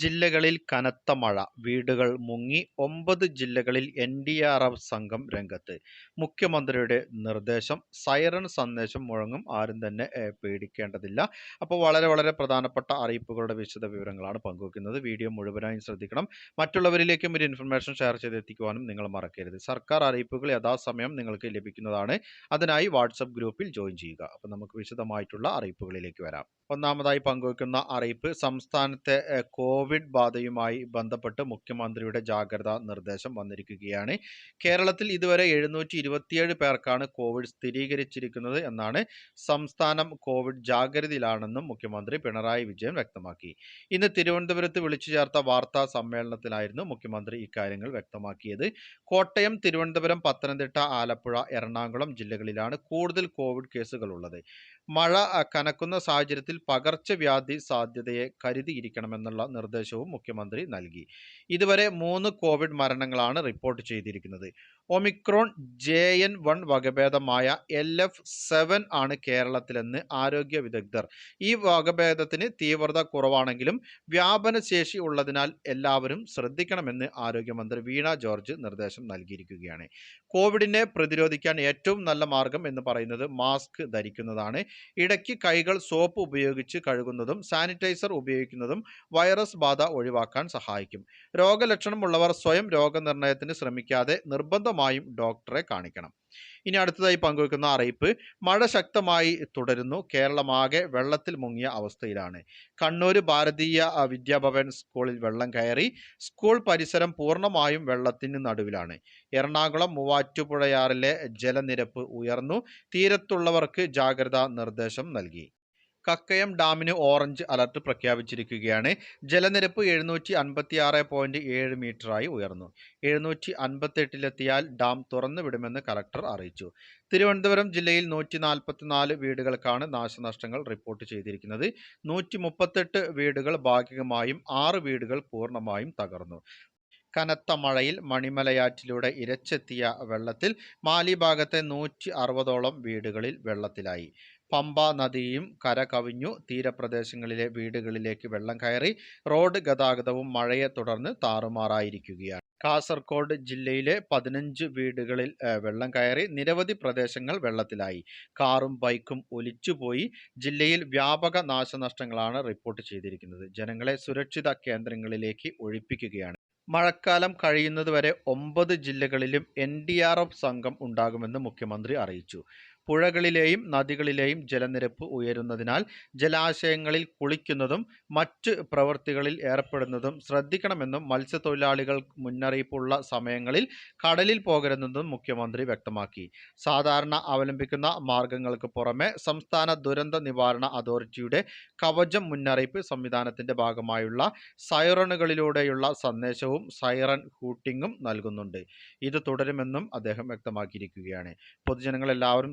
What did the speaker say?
ജില്ലകളിൽ കനത്ത മഴ വീടുകൾ മുങ്ങി ഒമ്പത് ജില്ലകളിൽ എൻ ഡി ആർ എഫ് സംഘം രംഗത്ത്. മുഖ്യമന്ത്രിയുടെ നിർദ്ദേശം സൈറൺ സന്ദേശം മുഴങ്ങും ആരും തന്നെ പേടിക്കേണ്ടതില്ല. അപ്പോൾ വളരെ വളരെ പ്രധാനപ്പെട്ട അറിയിപ്പുകളുടെ വിശദ വിവരങ്ങളാണ് പങ്കുവെക്കുന്നത്. വീഡിയോ മുഴുവനായും ശ്രദ്ധിക്കണം. മറ്റുള്ളവരിലേക്കും ഒരു ഇൻഫർമേഷൻ ഷെയർ ചെയ്തെത്തിക്കുവാനും നിങ്ങൾ മറക്കരുത്. സർക്കാർ അറിയിപ്പുകൾ യഥാസമയം നിങ്ങൾക്ക് ലഭിക്കുന്നതാണ്. അതിനായി വാട്സപ്പ് ഗ്രൂപ്പിൽ ജോയിൻ ചെയ്യുക. അപ്പോൾ നമുക്ക് വിശദമായിട്ടുള്ള അറിയിപ്പുകളിലേക്ക് വരാം. ഒന്നാമതായി പങ്കുവയ്ക്കുന്ന അറിയിപ്പ് സംസ്ഥാനത്തെ ഏഹ്, കോവിഡ് ബാധയുമായി ബന്ധപ്പെട്ട് മുഖ്യമന്ത്രിയുടെ ജാഗ്രതാ നിർദ്ദേശം വന്നിരിക്കുകയാണ്. കേരളത്തിൽ ഇതുവരെ എഴുന്നൂറ്റി പേർക്കാണ് കോവിഡ് സ്ഥിരീകരിച്ചിരിക്കുന്നത് എന്നാണ് സംസ്ഥാനം കോവിഡ് ജാഗ്രതയിലാണെന്നും മുഖ്യമന്ത്രി പിണറായി വിജയൻ വ്യക്തമാക്കി. ഇന്ന് തിരുവനന്തപുരത്ത് വിളിച്ചു ചേർത്ത വാർത്താ സമ്മേളനത്തിലായിരുന്നു മുഖ്യമന്ത്രി ഇക്കാര്യങ്ങൾ വ്യക്തമാക്കിയത്. കോട്ടയം തിരുവനന്തപുരം പത്തനംതിട്ട ആലപ്പുഴ എറണാകുളം ജില്ലകളിലാണ് കൂടുതൽ കോവിഡ് കേസുകൾ ഉള്ളത് മഴ കനക്കുന്ന സാഹചര്യത്തിൽ പകർച്ചവ്യാധി സാധ്യതയെ കരുതിയിരിക്കണമെന്നുള്ള നിർദ്ദേശവും മുഖ്യമന്ത്രി നൽകി. ഇതുവരെ മൂന്ന് കോവിഡ് മരണങ്ങളാണ് റിപ്പോർട്ട് ചെയ്തിരിക്കുന്നത്. ഒമിക്രോൺ ജെ എൻ വൺ വകഭേദമായ എൽ എഫ് സെവൻ ആണ് കേരളത്തിലെന്ന് ആരോഗ്യ വിദഗ്ധർ. ഈ വകഭേദത്തിന് തീവ്രത കുറവാണെങ്കിലും വ്യാപനശേഷി ഉള്ളതിനാൽ എല്ലാവരും ശ്രദ്ധിക്കണമെന്ന് ആരോഗ്യമന്ത്രി വീണ ജോർജ് നിർദ്ദേശം നൽകിയിരിക്കുകയാണ്. കോവിഡിനെ പ്രതിരോധിക്കാൻ ഏറ്റവും നല്ല മാർഗം എന്ന് പറയുന്നത് മാസ്ക് ധരിക്കുന്നതാണ്. ഇടയ്ക്ക് കൈകൾ സോപ്പ് ഉപയോഗിച്ച് കഴുകുന്നതും സാനിറ്റൈസർ ഉപയോഗിക്കുന്നതും വൈറസ് ബാധ ഒഴിവാക്കാൻ സഹായിക്കും. രോഗലക്ഷണമുള്ളവർ സ്വയം രോഗനിർണയത്തിന് ശ്രമിക്കാതെ നിർബന്ധമായും ഡോക്ടറെ കാണിക്കണം. ഇനി അടുത്തതായി പങ്കുവെക്കുന്ന അറിയിപ്പ് മഴ ശക്തമായി തുടരുന്നു. കേരളമാകെ വെള്ളത്തിൽ മുങ്ങിയ അവസ്ഥയിലാണ്. കണ്ണൂർ ഭാരതീയ വിദ്യാഭവൻ സ്കൂളിൽ വെള്ളം കയറി സ്കൂൾ പരിസരം പൂർണമായും വെള്ളത്തിന് നടുവിലാണ്. എറണാകുളം മൂവാറ്റുപുഴയാറിലെ ജലനിരപ്പ് ഉയർന്നു. തീരത്തുള്ളവർക്ക് ജാഗ്രതാ നിർദ്ദേശം നൽകി. കക്കയം ഡാമിന് ഓറഞ്ച് അലർട്ട് പ്രഖ്യാപിച്ചിരിക്കുകയാണ്. ജലനിരപ്പ് എഴുന്നൂറ്റി അൻപത്തി ആറ് പോയിന്റ് ഏഴ് മീറ്ററായി ഉയർന്നു. എഴുന്നൂറ്റി അൻപത്തെട്ടിലെത്തിയാൽ ഡാം തുറന്നു വിടുമെന്ന് കലക്ടർ അറിയിച്ചു. തിരുവനന്തപുരം ജില്ലയിൽ നൂറ്റി നാൽപ്പത്തിനാല് വീടുകൾക്കാണ് നാശനഷ്ടങ്ങൾ റിപ്പോർട്ട് ചെയ്തിരിക്കുന്നത്. നൂറ്റി മുപ്പത്തെട്ട് വീടുകൾ ഭാഗികമായും ആറ് വീടുകൾ പൂർണമായും തകർന്നു. കനത്ത മഴയിൽ മണിമലയാറ്റിലൂടെ ഇരച്ചെത്തിയ വെള്ളത്തിൽ മാലി ഭാഗത്തെ നൂറ്റി അറുപതോളം വീടുകളിൽ വെള്ളത്തിലായി. പമ്പ നദിയും കര കവിഞ്ഞു. തീരപ്രദേശങ്ങളിലെ വീടുകളിലേക്ക് വെള്ളം കയറി റോഡ് ഗതാഗതവും മഴയെ തുടർന്ന് താറുമാറായിരിക്കുകയാണ്. കാസർഗോഡ് ജില്ലയിലെ പതിനഞ്ച് വീടുകളിൽ വെള്ളം കയറി നിരവധി പ്രദേശങ്ങൾ വെള്ളത്തിലായി. കാറും ബൈക്കും ഒലിച്ചുപോയി. ജില്ലയിൽ വ്യാപക നാശനഷ്ടങ്ങളാണ് റിപ്പോർട്ട് ചെയ്തിരിക്കുന്നത്. ജനങ്ങളെ സുരക്ഷിത കേന്ദ്രങ്ങളിലേക്ക് ഒഴിപ്പിക്കുകയാണ്. മഴക്കാലം കഴിയുന്നതുവരെ ഒമ്പത് ജില്ലകളിലും എൻ ഡി ആർ എഫ് സംഘം ഉണ്ടാകുമെന്ന് മുഖ്യമന്ത്രി അറിയിച്ചു. പുഴകളിലെയും നദികളിലെയും ജലനിരപ്പ് ഉയരുന്നതിനാൽ ജലാശയങ്ങളിൽ കുളിക്കുന്നതും മറ്റ് പ്രവൃത്തികളിൽ ഏർപ്പെടുന്നതും ശ്രദ്ധിക്കണമെന്നും മത്സ്യത്തൊഴിലാളികൾ മുന്നറിയിപ്പുള്ള സമയങ്ങളിൽ കടലിൽ പോകരുതെന്നും മുഖ്യമന്ത്രി വ്യക്തമാക്കി. സാധാരണ അവലംബിക്കുന്ന മാർഗങ്ങൾക്ക് പുറമെ സംസ്ഥാന ദുരന്ത നിവാരണ അതോറിറ്റിയുടെ കവചം മുന്നറിയിപ്പ് സംവിധാനത്തിന്റെ ഭാഗമായുള്ള സൈറണുകളിലൂടെയുള്ള സന്ദേശവും സൈറൺ ഹൂട്ടിങ്ങും നൽകുന്നുണ്ട്. ഇത് തുടരുമെന്നും അദ്ദേഹം വ്യക്തമാക്കിയിരിക്കുകയാണ്. പൊതുജനങ്ങൾ എല്ലാവരും